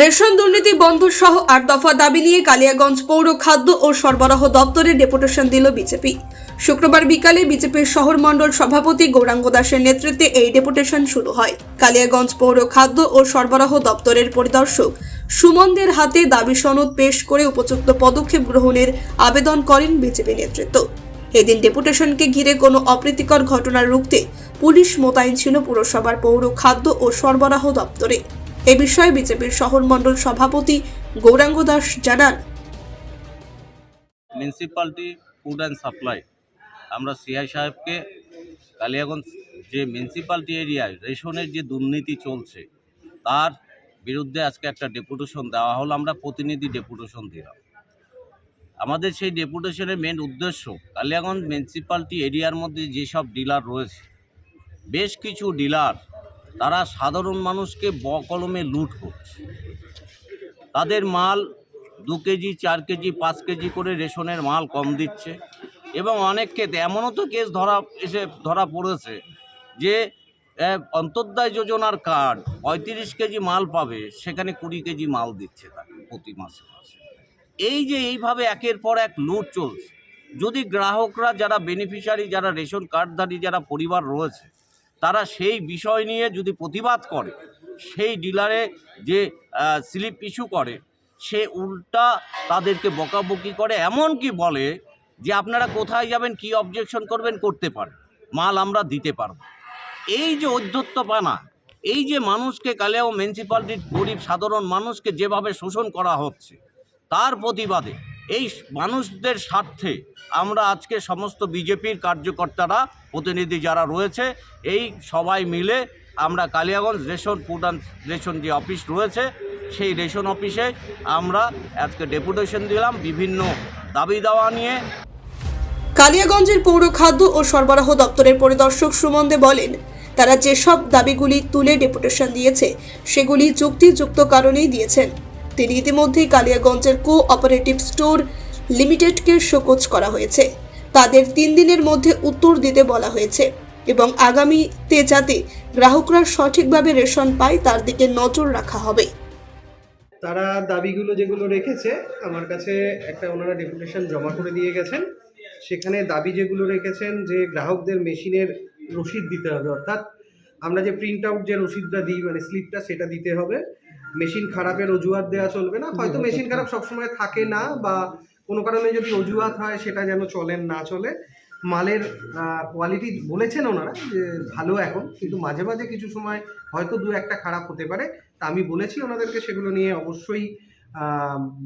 Ration দুর্নীতি বন্ধ সহ আট দফা দাবি নিয়ে কালিয়াগঞ্জ পৌর খাদ্য ও সরবরাহ দপ্তরে ডেপুটেশন দিল বিজেপি। শুক্রবার বিকালে বিজেপির শহর মণ্ডল সভাপতি গৌরাঙ্গ দাসের নেতৃত্বে এই ডেপুটেশন শুরু হয়। কালিয়াগঞ্জ পৌর খাদ্য ও সরবরাহ দপ্তরের পরিদর্শক সুমনদের হাতে দাবি সনদ পেশ করে উপযুক্ত পদক্ষেপ গ্রহণের আবেদন করেন বিজেপি নেতৃত্ব। এদিন ডেপুটেশনকে ঘিরে কোনো অপ্রীতিকর ঘটনা রুখতে পুলিশ মোতায়েন ছিল পুরসভার পৌর খাদ্য ও সরবরাহ দপ্তরে। এ বিষয়ে বিজেপির শহর মণ্ডল সভাপতি গৌরাঙ্গ দাস জানান। Municipality, food and supply. আমরা সিআই সাহেবকে কালিয়াগঞ্জ যে মিউনিসিপ্যালিটি এরিয়ায় রেশনের যে দুর্নীতি চলছে, তার বিরুদ্ধে আজকে একটা ডেপুটেশন দেওয়া হলো, আমরা প্রতিনিধি ডেপুটেশন দিলাম। আমাদের সেই ডেপুটেশনের মেন উদ্দেশ্য কালিয়াগঞ্জ মিউনিসিপ্যালিটি এরিয়ার মধ্যে যেসব ডিলার রয়েছে, বেশ কিছু ডিলার তারা সাধারণ মানুষকে বকলমে লুট করছে। তাদের মাল দু কেজি, চার কেজি, পাঁচ কেজি করে রেশনের মাল কম দিচ্ছে এবং অনেক ক্ষেত্রে এমনও তো কেস ধরা এসে ধরা পড়েছে যে অন্তর্দায় যোজনার কার্ড পঁয়ত্রিশ কেজি মাল পাবে, সেখানে কুড়ি কেজি মাল দিচ্ছে তাকে প্রতি মাসে মাসে। এই যে এইভাবে একের পর এক লুট চলছে, যদি গ্রাহকরা, যারা বেনিফিশিয়ারি যারা রেশন কার্ডধারী, যারা পরিবার রয়েছে তারা সেই বিষয় নিয়ে যদি প্রতিবাদ করে, সেই ডিলারে যে স্লিপ ইস্যু করে, সে উল্টা তাদেরকে বকাবকি করে এমন কি বলে যে আপনারা কোথায় যাবেন, কি অবজেকশন করবেন করতে পারেন মাল আমরা দিতে পারব। এই যে ঔদ্ধত্যপানা, এই যে মানুষকে কালিয়াও মিউনিসিপ্যালিটির গরিব সাধারণ মানুষকে যেভাবে শোষণ করা হচ্ছে, তার প্রতিবাদে এই মানুষদের স্বার্থে আমরা আজকে সমস্ত বিজেপির কার্যকর্তারা প্রতিনিধি যারা রয়েছে, এই সবাই মিলে আমরা কালিয়াগঞ্জ রেশন প্রধান রেশন যে অফিস রয়েছে, সেই রেশন অফিসে আমরা আজকে ডেপুটেশন দিলাম বিভিন্ন দাবি দাওয়া নিয়ে। কালিয়াগঞ্জের পৌর খাদ্য ও সরবরাহ দপ্তরের পরিদর্শক সুমন দে বলেন, তারা যেসব দাবিগুলি তুলে ডেপুটেশন দিয়েছে, সেগুলি যুক্তিযুক্ত কারণেই দিয়েছেন। তিনি ইতিমধ্যেই কালিয়াগঞ্জের কো অপারেটিভ স্টোর লিমিটেডকে শোকজ করা হয়েছে। তাদের তিন দিনের মধ্যে উত্তর দিতে বলা হয়েছে এবং আগামীতে যাতে গ্রাহকরা সঠিকভাবে রেশন পায়, তার দিকে নজর রাখা হবে। তারা দাবিগুলো যেগুলো রেখেছে, আমার কাছে একটা ওনারা ডেপুটেশন জমা করে দিয়ে গেছেন। সেখানে দাবি যেগুলো রেখেছেন যে গ্রাহকদের মেশিনের রসিদ দিতে হবে। অর্থাৎ আমরা যে প্রিন্ট আউট যে রসিদটা দিই মানে স্লিপটা সেটা দিতে হবে। মেশিন খারাপের অজুহাত দেওয়া চলবে না? হয়তো মেশিন খারাপ সবসময় থাকে না বা কোনো কারণে যদি অজুহাত হয় সেটা যেন চলেন না চলে। মালের কোয়ালিটি বলেছেন ওনারা যে ভালো এখন কিন্তু মাঝে মাঝে কিছু সময় হয়তো দু একটা খারাপ হতে পারে। তা আমি বলেছি ওনাদেরকে সেগুলো নিয়ে অবশ্যই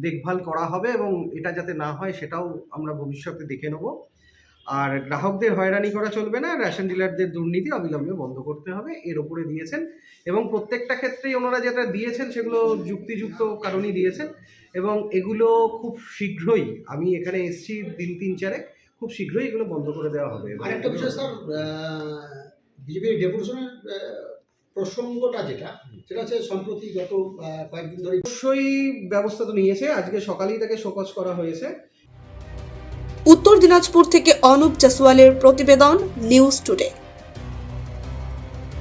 দেখভাল করা হবে এবং এটা যাতে না হয় সেটাও আমরা ভবিষ্যতে দেখে নেব। আর গ্রাহকদের হয়রানি করা চলবে না রেশন ডিলারদের দুর্নীতি অবিলম্বে বন্ধ করতে হবে এর ওপরে দিয়েছেন। এবং প্রত্যেকটা ক্ষেত্রেই ওনারা যেটা দিয়েছেন সেগুলো যুক্তিযুক্ত কারণই দিয়েছেন। এবং এগুলো খুব শীঘ্রই আমি এখানে এসেছি দিন তিন চারেক খুব শীঘ্রই এগুলো বন্ধ করে দেওয়া হবে। আরেকটা বিষয় স্যার বিজেপির ডেপুটেশনের প্রসঙ্গটা যেটা সেটা হচ্ছে সম্প্রতি গত কয়েকদিন ধরে অবশ্যই ব্যবস্থা তো নিয়েছে আজকে সকালেই তাকে শোকজ করা হয়েছে। উত্তর দিনাজপুর থেকে অনুপ জাসওয়ালের প্রতিবেদন নিউজ টুডে।